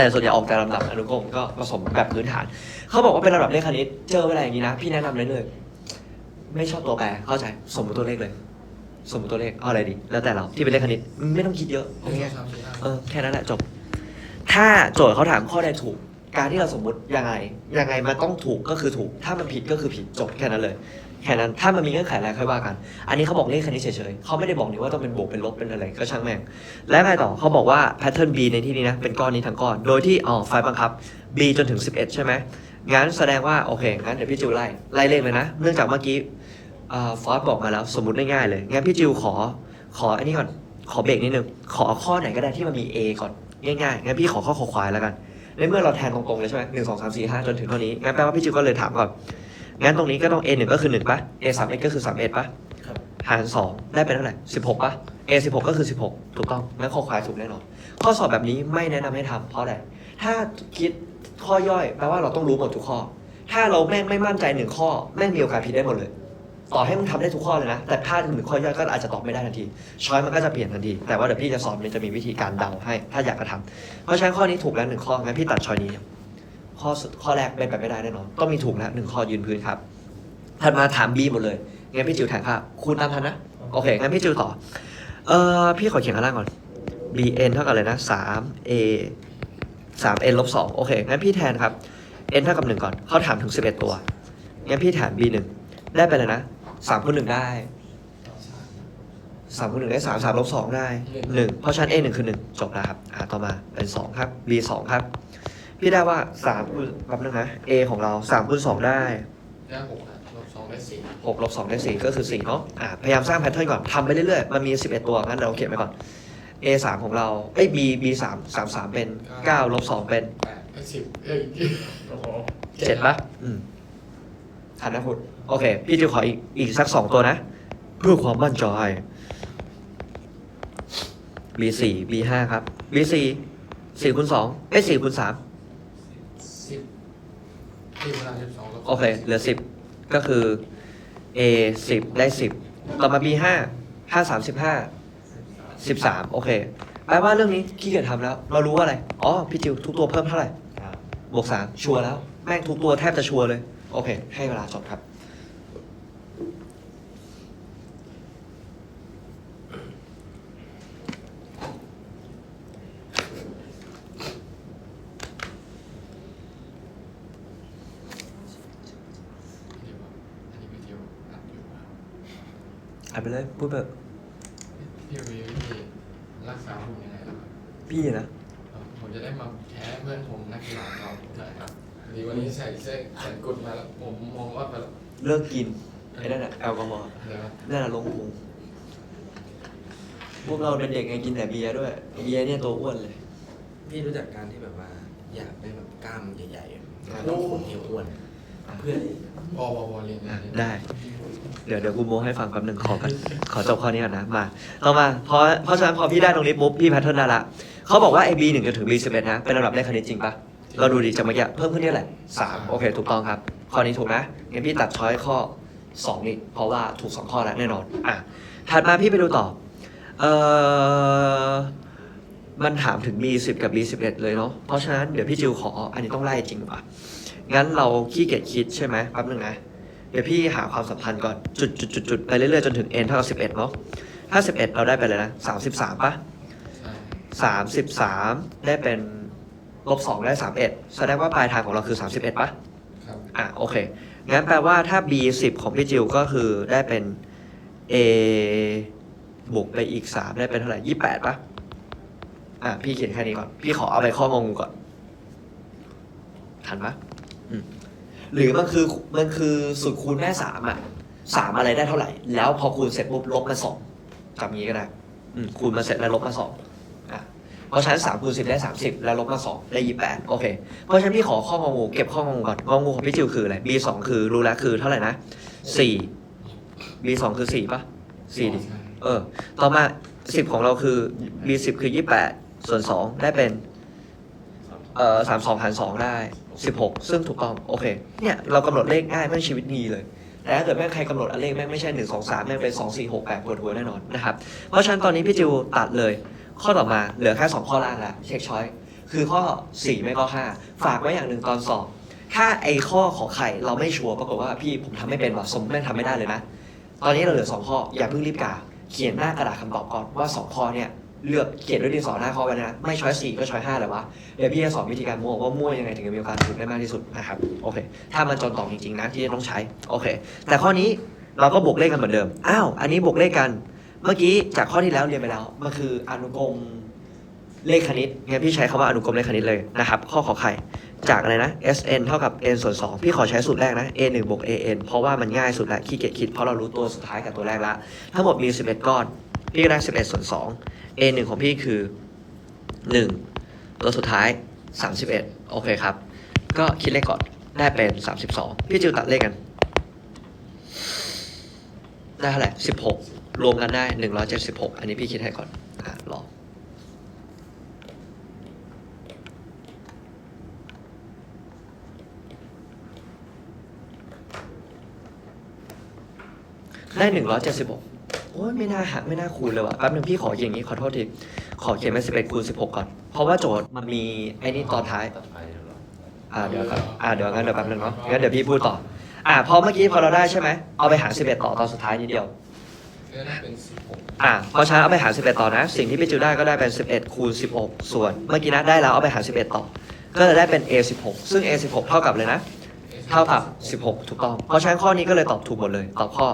แต่ส่วนใหญ่ออกแต่ลำดับอนุกรมก็ผสมแบบพื้นฐาน เขาบอกว่าเป็นระดับเลขคณิต เจอเวลาอย่างนี้นะ พี่แนะนำเลยเลย ไม่ชอบตัวแปรเข้าใจ สมมติตัวเลขเลย สมมติตัวเลขเอาอะไรดี แล้วแต่เราที่เป็นเลขคณิตไม่ต้องคิดเยอะหนึ่งสง่าอยงสามสี่ห้าๆเออแค่นั้นแหละจบ ถ้าโจทย์เขาถามข้อใดถูก การที่เราสมมติยังไงยังไงมันต้องถูกก็คือถูก ถ้ามันผิดก็คือผิดจบแค่นั้นเลย แค่นั้นถ้ามันมีเงื่อนไขอะไรค่อยว่ากัน อันนี้เขาบอกเลขคณิตเฉยๆเขาไม่ได้บอกนี่ว่าต้องเป็นบวกเป็นลบเป็นอะไรก็ช่างแม่ง และไงต่อเขาบอกว่าแพทเทิร์น B ในที่นี้นะเป็นก้อนนี้ทั้งก้อน โดยที่อ๋อไฟบังคับ B จนถึง 11 ใช่ไหมงั้นแสดงว่าโอเคงั้นเดี๋ยวพี่จิวไล่ไล่เลขเลยนะ เนื่องจากเมื่อกี้ฟอสบอกมาแล้วสมมติง่ายๆเลยงั้นพี่จิวขอขออันนี้ก่อนขอเบรกนิดนึงขอข้อไหนก็ได้ที่มันมี A ก่อนง่ายๆงั้นพี่ขอข้อขอควายแล้วกันในเมื่อเราแทนตรงๆเลยใช่ไหมหนึ่งสองสามสี่ห้าจนถึงเท่านี้งั้นแปลว่าพี่จิวก็เลยถามก่อน งั้นตรงนี้ก็ต้อง A หนึ่งก็คือหนึ่งปะ A สามเอ็ดก็คือสามเอ็ดปะครับ หารสองได้เป็นเท่าไหร่สิบหกปะ A สิบหกก็คือสิบหกถูกต้องงั้นข้อควายถูกแน่นอนข้อสอบแบบนี้ไม่แนะนำให้ทำเพราะอะไรถ้าคิดข้อย่อยแปลว่าเราต้องรู้หมดทุกข้อ ถ้าเราแม่งไม่มั่นใจหนึ่งข้อแม่งมีโอกาสผิดได้หมดเลย ต่อให้มึงทำได้ทุกข้อเลยนะ แต่พลาดหนึ่งข้อย่อยก็อาจจะตอบไม่ได้ทันที ช้อยมันก็จะเปลี่ยนทันที แต่ว่าเดี๋ยวพี่จะสอนมันจะมีวิธีการเดาให้ ถ้าอยากจะทำเพราะฉะนั้นข้อนี้ถูกแล้วหนึ่งข้องั้นพี่ตัดช้อยนี้ ข้อสุดข้อแรกเป็นไปไม่ได้แน่นอน ต้องมีถูกแล้วหนึ่งข้อยืนพื้นครับถัดมาถาม B หมดเลยงั้นพี่จิวแทนค่ะคูณตามทันนะ โอเค งั้นพี่จิวต่อ เอ่อ พี่ขอเขียนข้างล่างก่อน b n เท่ากับอะไรนะสาม a สาม n ลบสองโอเค งั้นพี่แทนครับ n เท่ากับหนึ่งก่อน เขาถามถึงสิบเอ็ดตัว งั้นพี่แทน b หนึ่งได้ไปเลยนะสามคูณหนึ่งได้สามคูณหนึ่งได้สามสามลบสองได้หนึ่งเพราะฉะนั้น a หนึ่งคือหนึ่งจบแล้วครับ อ่าต่อมาเป็นสองครับ b สองครับ พี่ได้ว่าสามคูณแป๊บนึงนะ a ของเราสามคูณสองได้ได้หกอะลบสองได้สี่หกลบสองได้สี่ก็คือสี่เนาะอ่าพยายามสร้างแพทเทิร์นก่อนทำไปเรื่อยๆ มันมีสิบเอ็ดตัวงั้นเราเขียนไปก่อน A สามของเราเอ้ย B B สามสามสามเป็นเก้าลบสองเป็นแปดไอ้สิบเอ้ยโอ้โหเจ็ดปะอืมทันนะคุณโอเค พี่จะขออีกอีกสักสองตัวนะ เพื่อความมั่นใจ B สี่ B ห้าครับ B สี่สี่คูณสองเอ้ยสี่คูณสาม สิบที่เวลาสิบสองลบโอเค เหลือสิบก็คือ A สิบได้สิบต่อมา B ห้าห้าสามสิบห้าสิบสามโอเคแปลว่าเรื่องนี้ขี้เกียจทำแล้ว เรารู้ว่าอะไร อ๋อ พี่จิวทุกตัวเพิ่มเท่าไหร่ บวกสามชัวร์แล้ว แม่งทุกตัวแทบจะชัวร์เลย โอเค ให้เวลาจบครับ เดี๋ยวอันนี้พี่เทียวอัดอยู่ครับ อ่านไปเลยพูดแบบพี่มีวิธีรักษาหุ่นยังไงล่ะครับพี่นะผมจะได้มาแพ้เพื่อนผมนักกีฬาเราใช่ครับดีวันนี้ใส่เสื้อแขนกุดมาแล้วผมมองว่าแบบเลิกกินไอ้นั่นอะแอลกอฮอล์เดี๋ยวนั่นอะลงพุงพวกเราเป็นเด็กไงกินแต่เบียร์ด้วยเบียร์เนี่ยตัวอ้วนเลย พี่รู้จักการที่แบบว่า อยากได้แบบกล้ามใหญ่ๆอะอ่าต้องคนที่อ้วน เพื่อนพอพอพอเรียนอะเรียนได้ เดี๋ยวเดี๋ยวกูโมให้ฟังแป๊บหนึ่งขอกันขอจบข้อนี้ก่อนนะมาต่อมาเพราะเพราะฉะนั้นพอพี่ได้ตรงนี้ปุ๊บพี่แพทเทิร์นได้ละเขาบอกว่าไอ้ B หนึ่งจนถึง B สิบเอ็ดนะ เป็นระดับเลขคณิตจริงปะเราดูดิจากเมื่อกี้เพิ่มขึ้นนี่แหละสามโอเค ถูกต้องครับ ข้อนี้ถูกนะงั้นพี่ตัดช้อยข้อสองนี่เพราะว่าถูกสองข้อแล้วแน่นอนอะถัดมาพี่ไปดูต่อเอ่อมันถามถึง B สิบกับ B สิบเอ็ดเลยเนาะเพราะฉะนั้นเดี๋ยวพี่จิวขออันนี้ต้องไล่จริงป่ะ งั้นเราขี้เกียจคิดใช่ไหมแป๊บนึงนะ เดี๋ยวพี่หาความสัมพันธ์ก่อนจุดจุดจุดจุดไปเรื่อยๆจนถึง n เท่ากับสิบเอ็ดเนาะถ้าสิบเอ็ดเราได้ไปเลยนะสามสิบสามป่ะใช่สามสิบสามได้เป็นลบสองได้สามเอ็ดแสดงว่าปลายทางของเราคือสามสิบเอ็ดป่ะครับอะโอเค งั้นแปลว่าถ้า b สิบของพี่จิวก็คือได้เป็น a บวกไปอีกสามได้เป็นเท่าไหร่ยี่แปดป่ะอะพี่เขียนแค่นี้ก่อน พี่ขอเอาไปข้องงก่อน ทันปะอืม หรือมันคือมันคือสูตรคูณแม่สามอะสามอะไรได้เท่าไหร่ แล้วพอคูณเสร็จปุ๊บลบมาสองจำงี้ก็ได้อืมคูณมาเสร็จแล้วลบมาสองอะเพราะฉะนั้นสามคูณสิบได้สามสิบแล้วลบมาสองได้ยี่แปดโอเค เพราะฉะนั้นพี่ขอข้ององูเก็บข้ององูก่อนงองูของพี่จิวคืออะไร b สองคือรู้แล้วคือเท่าไหร่นะสี่ b สองคือสี่ปะสี่ดิใช่เออ ต่อมาสิบของเราคือ b สิบคือยี่แปดส่วนสองได้เป็น เอ่อสามสองหารสองได้สิบหกซึ่งถูกต้องโอเคเนี่ยเรากำหนดเลขง่ายไม่ชีวิตดีเลยแต่ถ้าเกิดแม่งใครกำหนดอันเลขแม่งไม่ใช่หนึ่งสองสามแม่งเป็นสองสี่หกแปดปวดหัวแน่นอนนะครับเพราะฉะนั้นตอนนี้พี่จิวตัดเลย ข้อต่อมาเหลือแค่สองข้อล่างล้วเช็คช้อยคือข้อ4ไม่ก็5ฝากไว้อย่างหนึ่งตอนสอบถ้าไอ้ข้อขอไข่เราไม่ชัวร์ปรากฏว่าพี่ผมทำไม่เป็นว่ะสมแม่งทำไม่ได้เลยนะ ตอนนี้เราเหลือ2ข้ออย่าเพิ่งรีบกาเขียนหน้ากระดาษคำตอบก่อนว่า2ข้อเนี่ย เลือกเขียนด้วยดินสอหน้าข้อไว้นะ ไม่ช้อยสี่ก็ช้อยห้าเลยวะเดี๋ยวพี่จะสอนวิธีการมั่วว่ามั่วยังไงถึงจะมีโอกาสถูกได้มากที่สุดนะครับโอเค ถ้ามันจนตอบจริงๆนะที่จะต้องใช้โอเค แต่ข้อนี้เราก็บวกเลขกันเหมือนเดิมอ้าวอันนี้บวกเลขกัน เมื่อกี้จากข้อที่แล้วเรียนไปแล้วมันคืออนุกรมเลขคณิตงั้นพี่ใช้คำว่าอนุกรมเลขคณิตเลยนะครับข้อขอไข่จากอะไรนะ sn เท่ากับ n ส่วน2พี่ขอใช้สูตรแรกนะ a 1บวก an เพราะว่ามันง่ายสุดและขี้เกียจคิดเพราะเรารู้ตัวสุดท้ายกับตัวแรกละทั้งหมดมี 11 ก้อน พี่ก็ได้11ส่วน2 a 1ของพี่คือ1ตัวสุดท้าย31โอเคครับ ก็คิดเลขก่อนได้เป็น32พี่จิวตัดเลขกัน ได้เท่าไหร่16รวมกันได้176อันนี้พี่คิดให้ก่อนอะรอได้หนึ่งร้อยเจ็ดสิบหก อ้ยไม่น่าหักไม่น่าคูณเลยว่ะแป๊บนึงพี่ขออย่างนี้ขอโทษทีขอเขียนเป็นสิบเอ็ดคูณสิบหกก่อน เพราะว่าโจทย์มันมีไอ้นี่ตอนท้าย ตัดไปเหรออ่าเดี๋ยวครับอ่าเดี๋ยวงั้นเดี๋ยวแป๊บนึงเนาะงั้นเดี๋ยวพี่พูดต่อ อ่าพอเมื่อกี้พอเราได้ใช่ไหมเอาไปหารสิบเอ็ดต่อตอนสุดท้ายนิดเดียว ก็ได้เป็นสิบหกอ่าเพราะฉะนั้นเอาไปหารสิบเอ็ดต่อนะ สิ่งที่พี่จิวได้ก็ได้เป็นสิบเอ็ดคูณสิบหกส่วน เมื่อกี้นะได้แล้วเอาไปหารสิบเอ็ดต่อ ก็จะได้เป็น a สิบหกซึ่ง a สิบหกเท่ากับเลยนะ เท่ากับ 16 ถูกต้อง เพราะฉะนั้นข้อนี้ก็เลยตอบถูกหมดเลย ตอบข้อ